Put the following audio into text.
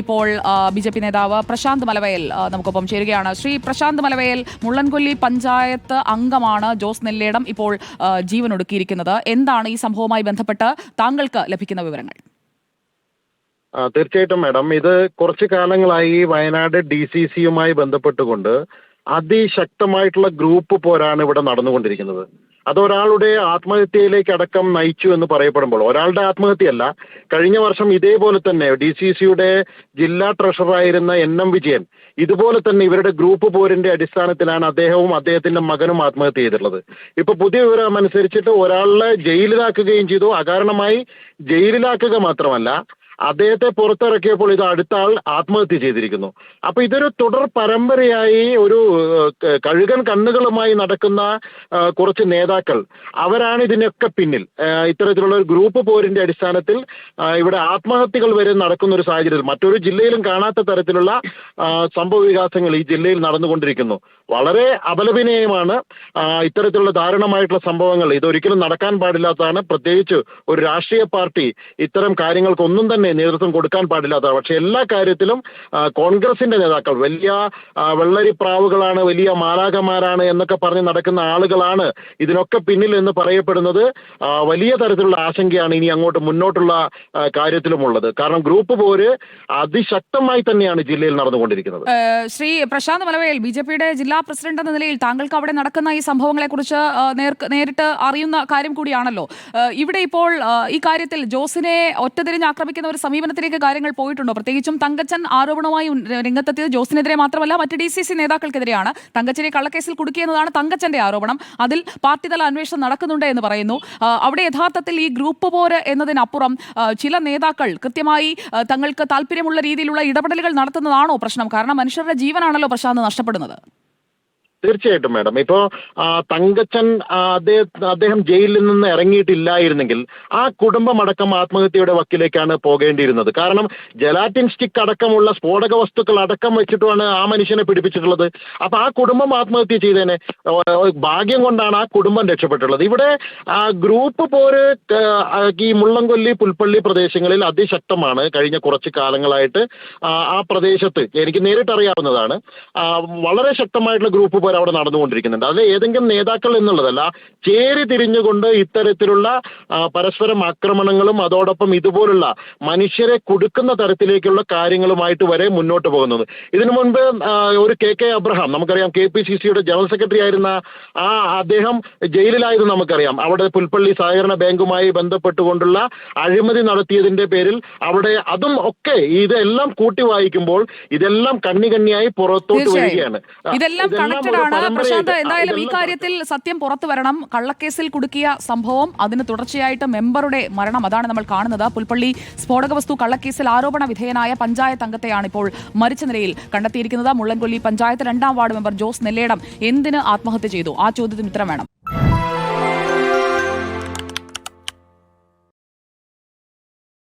ഇപ്പോൾ B J P നേതാവ് പ്രശാന്ത് മലവയൽ നമുക്കൊപ്പം ചേരുകയാണ്. ശ്രീ പ്രശാന്ത് മലവയൽ മുള്ളൻകൊല്ലി പഞ്ചായത്ത് അംഗമാണ് ജോസ് നെല്ലേടം ഇപ്പോൾ ജീവനൊടുക്കിയിരിക്കുന്നത്. എന്താണ് ഈ സംഭവവുമായി ബന്ധപ്പെട്ട് താങ്കൾക്ക് ലഭിക്കുന്ന വിവരങ്ങൾ? തീർച്ചയായിട്ടും മാഡം. ഇത് കുറച്ചു കാലങ്ങളായി വയനാട് ഡി സി സിയുമായി ബന്ധപ്പെട്ടുകൊണ്ട് അതിശക്തമായിട്ടുള്ള ഗ്രൂപ്പ് പോരാണ് ഇവിടെ നടന്നുകൊണ്ടിരിക്കുന്നത്. അത് ഒരാളുടെ ആത്മഹത്യയിലേക്ക് അടക്കം നയിച്ചു എന്ന് പറയപ്പെടുമ്പോൾ ഒരാളുടെ ആത്മഹത്യയല്ല. കഴിഞ്ഞ വർഷം ഇതേപോലെ തന്നെ ഡി സി സിയുടെ ജില്ലാ ട്രഷറായിരുന്ന എൻ എം വിജയൻ ഇതുപോലെ തന്നെ ഇവരുടെ ഗ്രൂപ്പ് പോരിന്റെ അടിസ്ഥാനത്തിലാണ് അദ്ദേഹവും അദ്ദേഹത്തിന്റെ മകനും ആത്മഹത്യ ചെയ്തിട്ടുള്ളത്. ഇപ്പൊ പുതിയ വിവരം അനുസരിച്ചിട്ട് ഒരാളെ ജയിലിലാക്കുകയും ചെയ്തു. അകാരണമായി ജയിലിലാക്കുക മാത്രമല്ല അദ്ദേഹത്തെ പുറത്തിറക്കിയപ്പോൾ ഇത് അടുത്ത ആൾ ആത്മഹത്യ ചെയ്തിരിക്കുന്നു. അപ്പൊ ഇതൊരു തുടർ പരമ്പരയായി ഒരു കഴുകൻ കണ്ണുകളുമായി നടക്കുന്ന കുറച്ച് നേതാക്കൾ അവരാണ് ഇതിനൊക്കെ പിന്നിൽ. ഇത്തരത്തിലുള്ള ഒരു ഗ്രൂപ്പ് പോരിന്റെ അടിസ്ഥാനത്തിൽ ഇവിടെ ആത്മഹത്യകൾ വരെ നടക്കുന്ന ഒരു സാഹചര്യത്തിൽ മറ്റൊരു ജില്ലയിലും കാണാത്ത തരത്തിലുള്ള സംഭവ വികാസങ്ങൾ ഈ ജില്ലയിൽ നടന്നുകൊണ്ടിരിക്കുന്നു. വളരെ അപലപനീയമാണ് ഇത്തരത്തിലുള്ള ദാരുണമായിട്ടുള്ള സംഭവങ്ങൾ. ഇതൊരിക്കലും നടക്കാൻ പാടില്ലാത്തതാണ്. പ്രത്യേകിച്ച് ഒരു രാഷ്ട്രീയ പാർട്ടി ഇത്തരം കാര്യങ്ങൾക്കൊന്നും തന്നെ നേതൃത്വം കൊടുക്കാൻ പാടില്ലാത്തതാണ്. പക്ഷെ എല്ലാ കാര്യത്തിലും കോൺഗ്രസിന്റെ നേതാക്കൾ വലിയ വെള്ളരിപ്രാവുകളാണ് വലിയ മാലാകമാരാണ് എന്നൊക്കെ പറഞ്ഞ് നടക്കുന്ന ആളുകളാണ് ഇതിനൊക്കെ പിന്നിൽ എന്ന് പറയപ്പെടുന്നത്. വലിയ തരത്തിലുള്ള ആശങ്കയാണ് ഇനി അങ്ങോട്ട് മുന്നോട്ടുള്ള കാര്യത്തിലുമുള്ളത്. കാരണം ഗ്രൂപ്പ് പോര് അതിശക്തമായി തന്നെയാണ് ജില്ലയിൽ നടന്നുകൊണ്ടിരിക്കുന്നത്. ശ്രീ പ്രശാന്ത് മലവയൽ ബി ജെ പിയുടെ ജില്ലാ പ്രസിഡന്റ് എന്ന നിലയിൽ താങ്കൾക്ക് അവിടെ നടക്കുന്ന ഈ സംഭവങ്ങളെ കുറിച്ച് നേരിട്ട് അറിയുന്ന കാര്യം കൂടിയാണല്ലോ. ഇവിടെ ഇപ്പോൾ ഈ കാര്യത്തിൽ ജോസിനെ ഒറ്റതിരിഞ്ഞ് ആക്രമിക്കുന്ന ഒരു സമീപനത്തിലേക്ക് കാര്യങ്ങൾ പോയിട്ടുണ്ടോ? പ്രത്യേകിച്ചും തങ്കച്ചൻ ആരോപണവുമായി രംഗത്തെത്തിയത് ജോസിനെതിരെ മാത്രമല്ല മറ്റ് ഡി സി സി നേതാക്കൾക്കെതിരെയാണ്. തങ്കച്ചനെ കള്ളക്കേസിൽ കുടുക്കിയെന്നതാണ് തങ്കച്ചന്റെ ആരോപണം. അതിൽ പാർട്ടിതല അന്വേഷണം നടക്കുന്നുണ്ട് എന്ന് പറയുന്നു. അവിടെ യഥാർത്ഥത്തിൽ ഈ ഗ്രൂപ്പ് പോര് എന്നതിനപ്പുറം ചില നേതാക്കൾ കൃത്യമായി തങ്ങൾക്ക് താല്പര്യമുള്ള രീതിയിലുള്ള ഇടപെടലുകൾ നടത്തുന്നതാണോ പ്രശ്നം? കാരണം മനുഷ്യരുടെ ജീവനാണല്ലോ പ്രശാന്ത് നഷ്ടപ്പെടുന്നത്. തീർച്ചയായിട്ടും മാഡം. ഇപ്പോ തങ്കച്ചൻ അദ്ദേഹം ജയിലിൽ നിന്ന് ഇറങ്ങിയിട്ടില്ലായിരുന്നെങ്കിൽ ആ കുടുംബമടക്കം ആത്മഹത്യയുടെ വക്കിലേക്കാണ് പോകേണ്ടിയിരുന്നത്. കാരണം ജലാറ്റിൻ സ്റ്റിക്ക് അടക്കമുള്ള സ്ഫോടക വസ്തുക്കൾ അടക്കം വെച്ചിട്ടുമാണ് ആ മനുഷ്യനെ പിടിപ്പിച്ചിട്ടുള്ളത്. അപ്പൊ ആ കുടുംബം ആത്മഹത്യ ചെയ്തേനെ ഭാഗ്യം കൊണ്ടാണ് ആ കുടുംബം രക്ഷപ്പെട്ടുള്ളത്. ഇവിടെ ആ, ഗ്രൂപ്പ് പോര് ഈ മുള്ളംകൊല്ലി പുൽപ്പള്ളി പ്രദേശങ്ങളിൽ അതിശക്തമാണ്. കഴിഞ്ഞ കുറച്ച് കാലങ്ങളായിട്ട് ആ, പ്രദേശത്ത് എനിക്ക് നേരിട്ടറിയാവുന്നതാണ്. വളരെ ശക്തമായിട്ടുള്ള ഗ്രൂപ്പ് അവിടെ നടന്നുകൊണ്ടിരിക്കുന്നുണ്ട്. അത് ഏതെങ്കിലും നേതാക്കൾ എന്നുള്ളതല്ല ചേരി തിരിഞ്ഞുകൊണ്ട് ഇത്തരത്തിലുള്ള പരസ്പരം ആക്രമണങ്ങളും അതോടൊപ്പം ഇതുപോലുള്ള മനുഷ്യരെ കൊടുക്കുന്ന തരത്തിലേക്കുള്ള കാര്യങ്ങളുമായിട്ട് വരെ മുന്നോട്ട് പോകുന്നത്. ഇതിനു മുൻപ് ഒരു കെ കെ അബ്രഹാം നമുക്കറിയാം കെ പി സി സിയുടെ ജനറൽ സെക്രട്ടറി ആയിരുന്ന ആ അദ്ദേഹം ജയിലിലായത് നമുക്കറിയാം. അവിടെ പുൽപ്പള്ളി സഹകരണ ബാങ്കുമായി ബന്ധപ്പെട്ടുകൊണ്ടുള്ള അഴിമതി നടത്തിയതിന്റെ പേരിൽ അവിടെ അതും ഒക്കെ ഇതെല്ലാം കൂട്ടി വായിക്കുമ്പോൾ ഇതെല്ലാം കണ്ണി കണ്ണിയായി പുറത്തോട്ട് വരികയാണ്. ഇതെല്ലാം ആണ് പ്രശാന്ത്. എന്തായാലും ഈ കാര്യത്തിൽ സത്യം പുറത്തു വരണം. കള്ളക്കേസിൽ കുടുക്കിയ സംഭവം അതിന് തുടർച്ചയായിട്ട് മെമ്പറുടെ മരണം അതാണ് നമ്മൾ കാണുന്നത്. പുൽപ്പള്ളി സ്ഫോടക വസ്തു കള്ളക്കേസിൽ ആരോപണ വിധേയനായ പഞ്ചായത്ത് അംഗത്തെയാണ് ഇപ്പോൾ മരിച്ച നിലയിൽ കണ്ടെത്തിയിരിക്കുന്നത്. മുള്ളൻകൊല്ലി പഞ്ചായത്ത് രണ്ടാം വാർഡ് മെമ്പർ ജോസ് നെല്ലേടം എന്തിന് ആത്മഹത്യ ചെയ്തു? ആ ചോദ്യത്തിന് ഉത്തരം വേണം.